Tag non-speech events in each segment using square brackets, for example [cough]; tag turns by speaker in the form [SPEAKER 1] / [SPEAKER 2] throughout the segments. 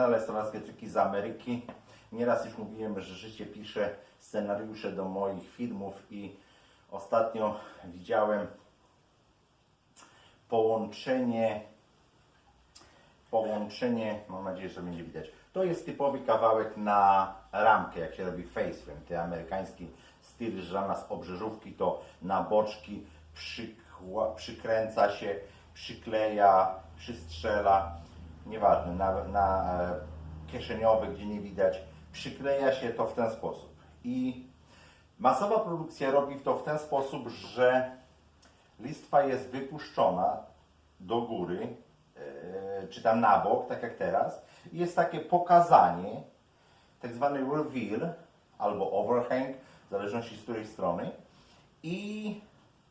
[SPEAKER 1] Kanale Stolarstwie Triki z Ameryki. Nieraz już mówiłem, że życie pisze scenariusze do moich filmów i ostatnio widziałem połączenie połączenie, mam nadzieję, że będzie widać. To jest typowy kawałek na ramkę, jak się robi face frame, ten amerykański styl, że zamiast obrzeżówki to na boczki przykła, przykręca się, przykleja, przystrzela, nieważne, na, na e, kieszeniowy, gdzie nie widać, przykleja się to w ten sposób. I masowa produkcja robi to w ten sposób, że listwa jest wypuszczona do góry, e, czy tam na bok, tak jak teraz. I Jest takie pokazanie, tak zwany reveal albo overhang, w zależności z której strony. I,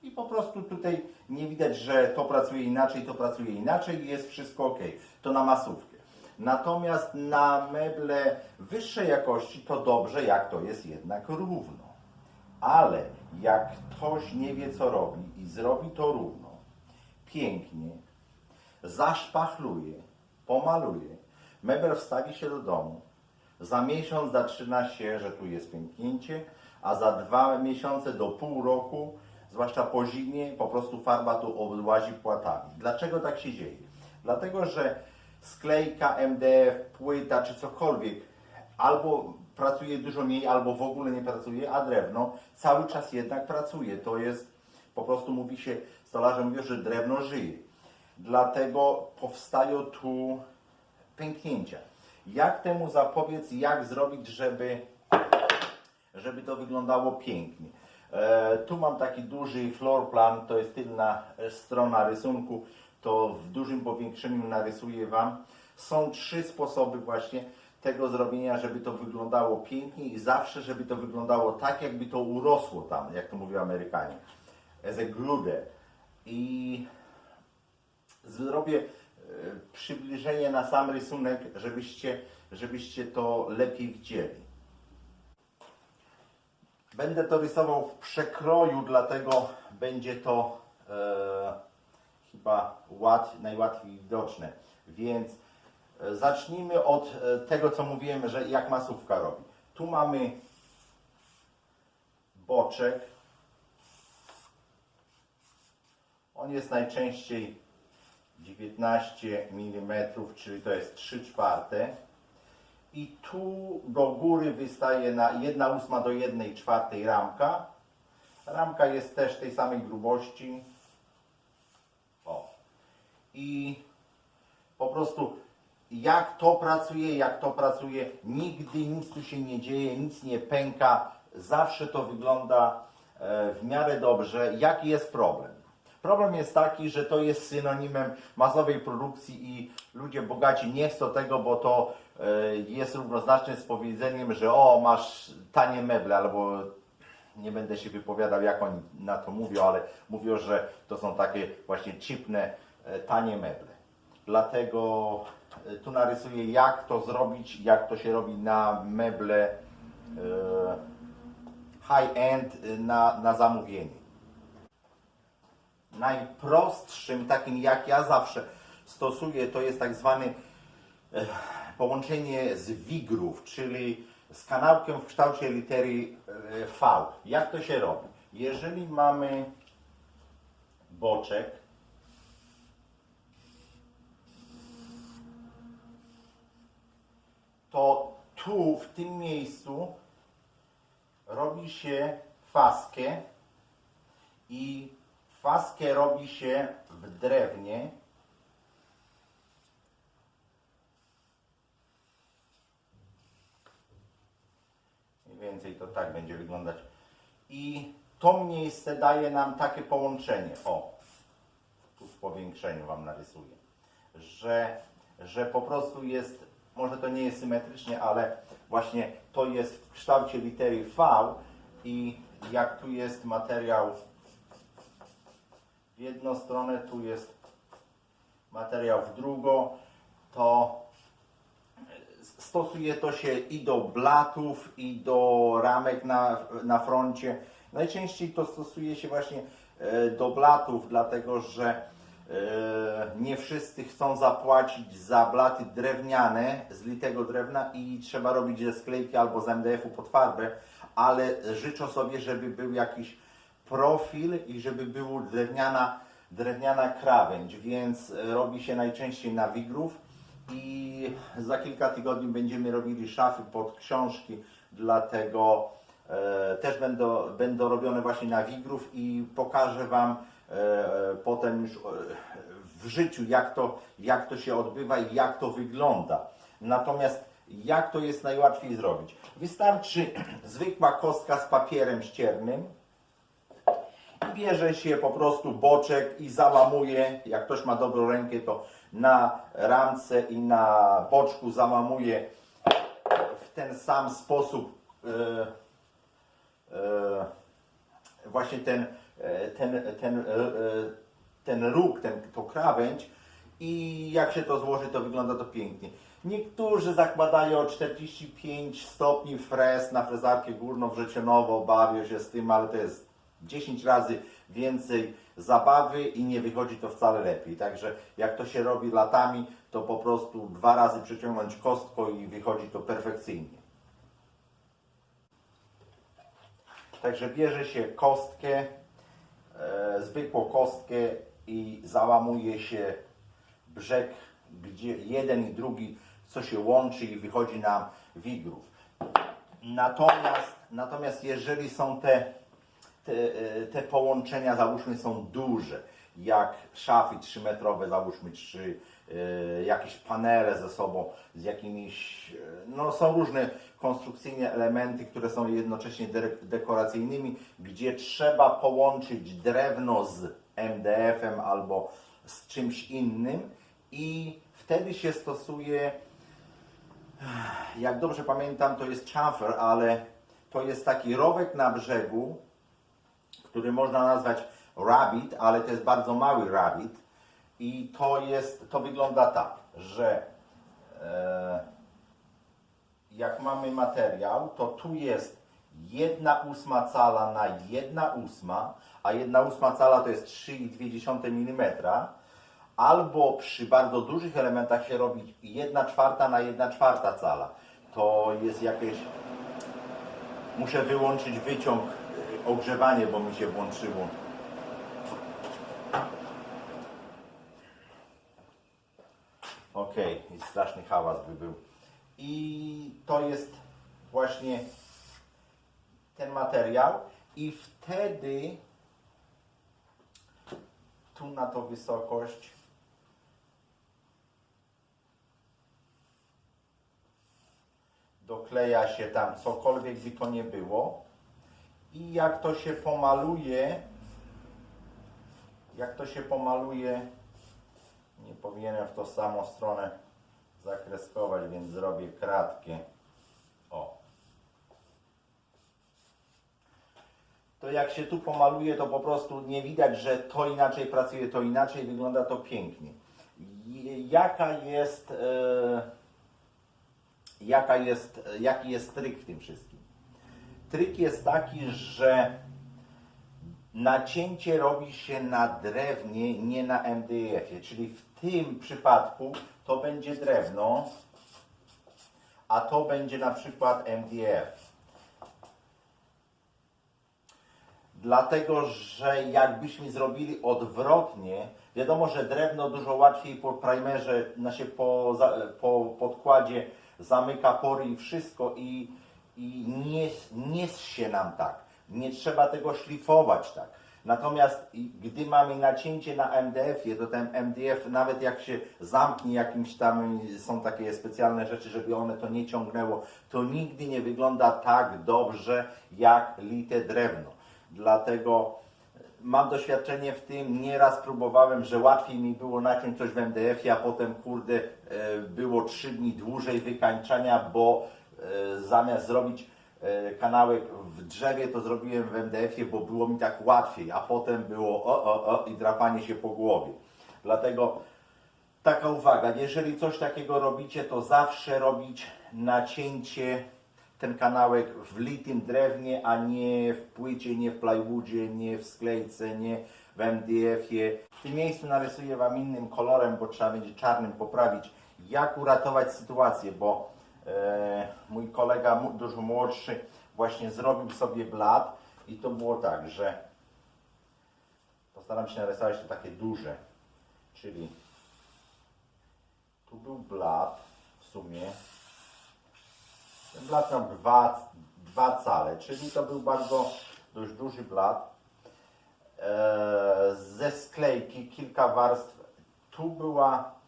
[SPEAKER 1] I po prostu tutaj nie widać, że to pracuje inaczej, to pracuje inaczej i jest wszystko ok. To na masówkę. Natomiast na meble wyższej jakości to dobrze, jak to jest jednak równo. Ale jak ktoś nie wie co robi i zrobi to równo, pięknie, zaszpachluje, pomaluje, mebel wstawi się do domu, za miesiąc zaczyna się, że tu jest pęknięcie, a za dwa miesiące do pół roku, zwłaszcza po zimie, po prostu farba tu obłazi płatami. Dlaczego tak się dzieje? Dlatego, że sklejka, MDF, płyta czy cokolwiek albo pracuje dużo mniej, albo w ogóle nie pracuje, a drewno cały czas jednak pracuje. To jest, po prostu mówi się, stolarze mówią, że drewno żyje. Dlatego powstają tu pęknięcia. Jak temu zapobiec, jak zrobić, żeby, żeby to wyglądało pięknie. E, tu mam taki duży floor plan, to jest tylna e, strona rysunku, to w dużym powiększeniu narysuję Wam. Są trzy sposoby właśnie tego zrobienia, żeby to wyglądało pięknie i zawsze, żeby to wyglądało tak, jakby to urosło tam, jak to mówią Amerykanie. As a glude. I zrobię e, przybliżenie na sam rysunek, żebyście, żebyście to lepiej widzieli. Będę to rysował w przekroju, dlatego będzie to e, chyba łat, najłatwiej widoczne. Więc e, zacznijmy od e, tego, co mówiłem, że jak masówka robi. Tu mamy boczek. On jest najczęściej 19 mm, czyli to jest 3 czwarte. I tu do góry wystaje na 1 ósma do 1 czwartej ramka. Ramka jest też tej samej grubości. O. I po prostu jak to pracuje, jak to pracuje, nigdy nic tu się nie dzieje, nic nie pęka, zawsze to wygląda e, w miarę dobrze. Jaki jest problem? Problem jest taki, że to jest synonimem masowej produkcji i ludzie bogaci nie chcą tego, bo to jest równoznaczne z powiedzeniem, że o, masz tanie meble, albo nie będę się wypowiadał, jak oni na to mówią, ale mówią, że to są takie właśnie chipne, e, tanie meble. Dlatego e, tu narysuję, jak to zrobić, jak to się robi na meble e, high-end e, na, na zamówienie. Najprostszym, takim jak ja zawsze stosuję, to jest tak zwany e, połączenie z wigrów, czyli z kanałkiem w kształcie litery e, V. Jak to się robi? Jeżeli mamy boczek, to tu, w tym miejscu robi się faskę i faskę robi się w drewnie. Więcej to tak będzie wyglądać. I to miejsce daje nam takie połączenie. O, tu w powiększeniu Wam narysuję. Że, że po prostu jest, może to nie jest symetrycznie, ale właśnie to jest w kształcie litery V i jak tu jest materiał w jedną stronę, tu jest materiał w drugą, to stosuje to się i do blatów, i do ramek na, na froncie. Najczęściej to stosuje się właśnie e, do blatów, dlatego że e, nie wszyscy chcą zapłacić za blaty drewniane z litego drewna i trzeba robić ze sklejki albo z MDF-u pod farbę, ale życzę sobie, żeby był jakiś profil i żeby była drewniana, drewniana krawędź, więc e, robi się najczęściej na wigrów i za kilka tygodni będziemy robili szafy pod książki, dlatego e, też będą, będą robione właśnie na wigrów i pokażę Wam e, potem już e, w życiu, jak to, jak to się odbywa i jak to wygląda. Natomiast jak to jest najłatwiej zrobić? Wystarczy [clears throat] zwykła kostka z papierem ściernym, bierze się po prostu boczek i załamuje, jak ktoś ma dobrą rękę, to na ramce i na boczku załamuje w ten sam sposób e, e, właśnie ten, e, ten, ten, ten róg, ten, to krawędź i jak się to złoży, to wygląda to pięknie. Niektórzy zakładają 45 stopni frez na frezarkę górną wrzecionową, bawią się z tym, ale to jest 10 razy więcej zabawy i nie wychodzi to wcale lepiej. Także jak to się robi latami, to po prostu dwa razy przeciągnąć kostką i wychodzi to perfekcyjnie. Także bierze się kostkę, e, zwykłą kostkę i załamuje się brzeg, gdzie jeden i drugi, co się łączy i wychodzi nam wigrów. Natomiast, natomiast jeżeli są te, te, e, te połączenia, załóżmy, są duże, jak szafy 3-metrowe, załóżmy 3, e, jakieś panele ze sobą, z jakimiś, e, no są różne konstrukcyjne elementy, które są jednocześnie de- dekoracyjnymi, gdzie trzeba połączyć drewno z MDF-em albo z czymś innym i wtedy się stosuje jak dobrze pamiętam, to jest chamfer, ale to jest taki rowek na brzegu, który można nazwać rabbit, ale to jest bardzo mały rabbit. I to jest, to wygląda tak, że e, jak mamy materiał, to tu jest jedna ósma cala na jedna ósma, a jedna ósma cala to jest 3,2 mm, albo przy bardzo dużych elementach się robi jedna czwarta na jedna czwarta cala. To jest jakieś... Muszę wyłączyć wyciąg, ogrzewanie, bo mi się włączyło. Okej, i straszny hałas by był. I to jest właśnie ten materiał i wtedy tu na tą wysokość dokleja się tam cokolwiek by to nie było i jak to się pomaluje jak to się pomaluje nie powinienem w tą samą stronę zakreskować, więc zrobię kratkie o to jak się tu pomaluje, to po prostu nie widać, że to inaczej pracuje, to inaczej, wygląda to pięknie. Jaka jest, e, jaka jest, jaki jest tryk w tym wszystkim? Tryk jest taki, że nacięcie robi się na drewnie, nie na MDF-ie, czyli w tym przypadku to będzie drewno, a to będzie na przykład MDF. Dlatego, że jakbyśmy zrobili odwrotnie, wiadomo, że drewno dużo łatwiej po primerze, znaczy po, po podkładzie zamyka pory i wszystko i, i nie, nie się nam tak. Nie trzeba tego szlifować tak. Natomiast gdy mamy nacięcie na MDF-ie, to ten MDF nawet jak się zamknie jakimś tam, są takie specjalne rzeczy, żeby one to nie ciągnęło, to nigdy nie wygląda tak dobrze jak lite drewno. Dlatego mam doświadczenie w tym, nieraz próbowałem, że łatwiej mi było naciąć coś w MDF-ie, a potem kurde e, było trzy dni dłużej wykańczania, bo e, zamiast zrobić e, kanałek w drzewie, to zrobiłem w MDF-ie, bo było mi tak łatwiej, a potem było o, o, o i drapanie się po głowie. Dlatego taka uwaga, jeżeli coś takiego robicie, to zawsze robić nacięcie ten kanałek w litym drewnie, a nie w płycie, nie w plywoodzie, nie w sklejce, nie w MDF-ie. W tym miejscu narysuję Wam innym kolorem, bo trzeba będzie czarnym poprawić, jak uratować sytuację, bo e, mój kolega dużo młodszy właśnie zrobił sobie blat i to było tak, że postaram się narysować to takie duże, czyli tu był blat w sumie. Ten blat miał dwa, dwa cale, czyli to był bardzo dość duży blat. Eee, ze sklejki kilka warstw. Tu była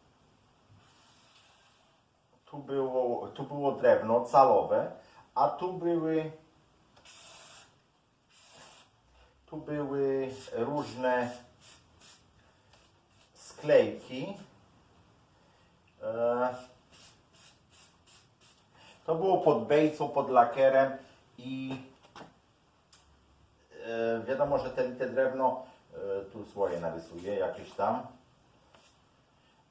[SPEAKER 1] tu było, tu było drewno calowe, a tu były tu były różne sklejki. E, To było pod bejcą, pod lakierem i e, wiadomo, że te lite drewno, e, tu swoje narysuję jakieś tam.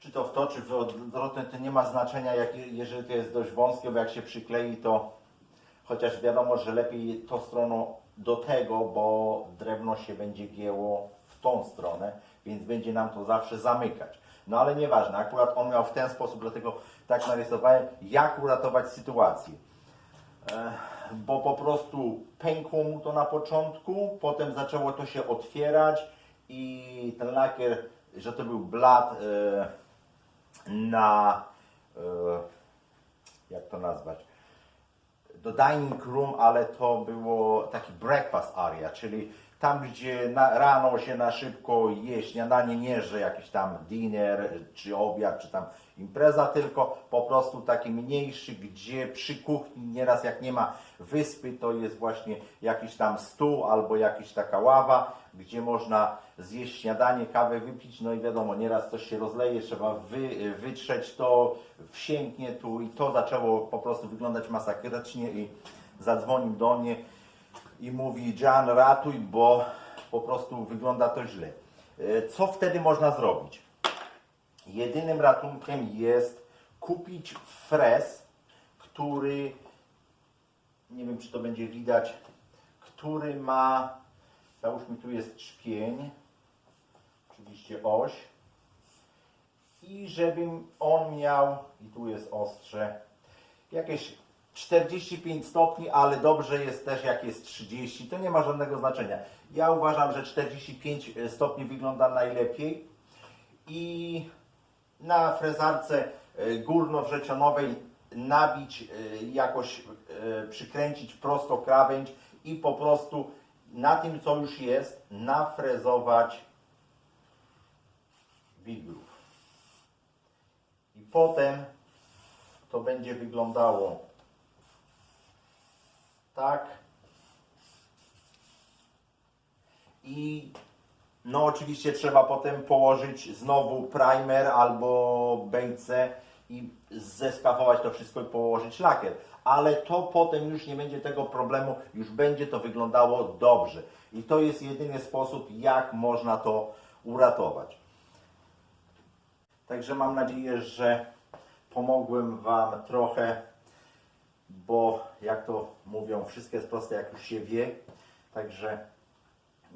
[SPEAKER 1] Czy to w to, czy w odwrotne, to nie ma znaczenia, jak, jeżeli to jest dość wąskie, bo jak się przyklei, to chociaż wiadomo, że lepiej tą stroną do tego, bo drewno się będzie gięło w tą stronę, więc będzie nam to zawsze zamykać. No ale nieważne, akurat on miał w ten sposób, dlatego tak narysowałem, jak uratować sytuację. E, Bo po prostu pękło mu to na początku, potem zaczęło to się otwierać i ten lakier, że to był blat e, na, e, jak to nazwać, do dining room, ale to było taki breakfast area, czyli tam, gdzie na, rano się na szybko je śniadanie, nie że jakiś tam dinner, czy obiad, czy tam impreza, tylko po prostu taki mniejszy, gdzie przy kuchni nieraz jak nie ma wyspy, to jest właśnie jakiś tam stół albo jakaś taka ława, gdzie można zjeść śniadanie, kawę wypić, no i wiadomo, nieraz coś się rozleje, trzeba wy, wytrzeć to, wsięknie tu i to zaczęło po prostu wyglądać masakrycznie i zadzwonił do mnie i mówi Jan ratuj, bo po prostu wygląda to źle. E, Co wtedy można zrobić? Jedynym ratunkiem jest kupić frez, który, nie wiem czy to będzie widać, który ma, załóżmy tu jest czpień, oczywiście oś i żebym on miał, i tu jest ostrze, jakieś 45 stopni, ale dobrze jest też jak jest 30, to nie ma żadnego znaczenia. Ja uważam, że 45 stopni wygląda najlepiej i na frezarce e, górnowrzecionowej nabić, e, jakoś e, przykręcić prosto krawędź i po prostu na tym co już jest nafrezować wigrów. I potem to będzie wyglądało tak. I no oczywiście trzeba potem położyć znowu primer albo bejce i zeskafować to wszystko i położyć lakier. Ale to potem już nie będzie tego problemu, już będzie to wyglądało dobrze. I to jest jedyny sposób, jak można to uratować. Także mam nadzieję, że pomogłem Wam trochę, bo jak to mówią, wszystko jest proste, jak już się wie. Także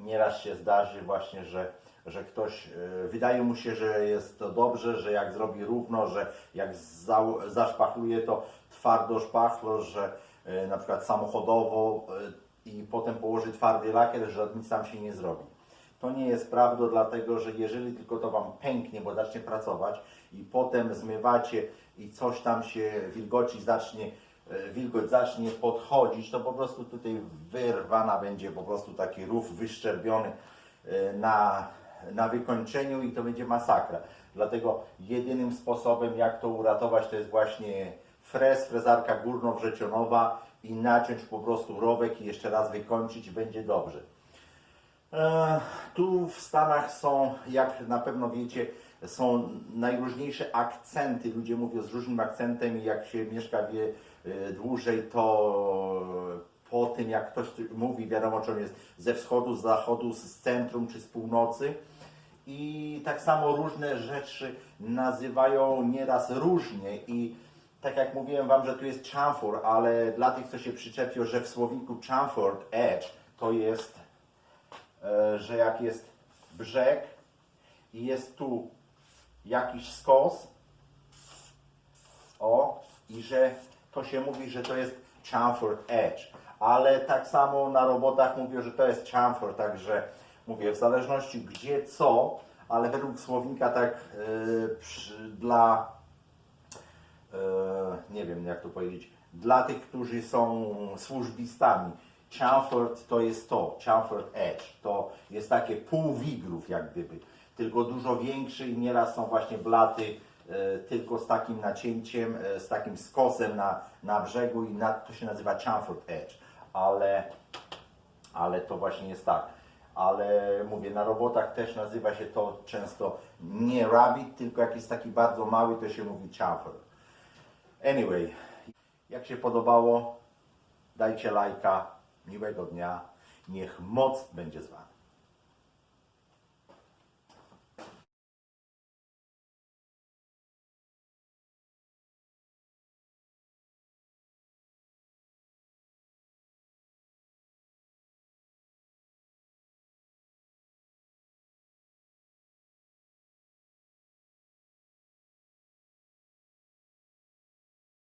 [SPEAKER 1] nieraz się zdarzy właśnie, że, że ktoś, e, wydaje mu się, że jest to dobrze, że jak zrobi równo, że jak za, zaszpachluje to twardo szpachlo, że e, na przykład samochodowo e, i potem położy twardy lakier, że nic tam się nie zrobi. To nie jest prawdą, dlatego że jeżeli tylko to Wam pęknie, bo zacznie pracować i potem zmywacie i coś tam się wilgoci zacznie, wilgoć zacznie podchodzić, to po prostu tutaj wyrwana będzie po prostu taki rów wyszczerbiony e, na, na wykończeniu i to będzie masakra. Dlatego jedynym sposobem jak to uratować to jest właśnie frez, frezarka górnowrzecionowa i naciąć po prostu rowek i jeszcze raz wykończyć będzie dobrze. E, Tu w Stanach są, jak na pewno wiecie, są najróżniejsze akcenty. Ludzie mówią z różnym akcentem i jak się mieszka e, dłużej, to po tym jak ktoś mówi, wiadomo czy on jest ze wschodu, z zachodu, z centrum czy z północy. I tak samo różne rzeczy nazywają nieraz różnie i tak jak mówiłem Wam, że tu jest chamfer, ale dla tych, co się przyczepią, że w słowniku chamfered edge to jest e, że jak jest brzeg i jest tu jakiś skos. O, i że to się mówi, że to jest chamfered edge. Ale tak samo na robotach mówią, że to jest chamfer, także mówię, w zależności gdzie co, ale według słownika tak yy, przy, dla e, nie wiem jak to powiedzieć, dla tych, którzy są służbistami. Chamfered to jest to, chamfered edge, to jest takie pół wigrów jak gdyby, tylko dużo większy i nieraz są właśnie blaty tylko z takim nacięciem, e, z takim skosem na, na brzegu i na, to się nazywa chamfered edge, ale, ale to właśnie jest tak. Ale mówię, na robotach też nazywa się to często nie rabbit, tylko jak jest taki bardzo mały, to się mówi chamfered. Anyway, jak się podobało, dajcie lajka, miłego dnia, niech moc będzie z Wami.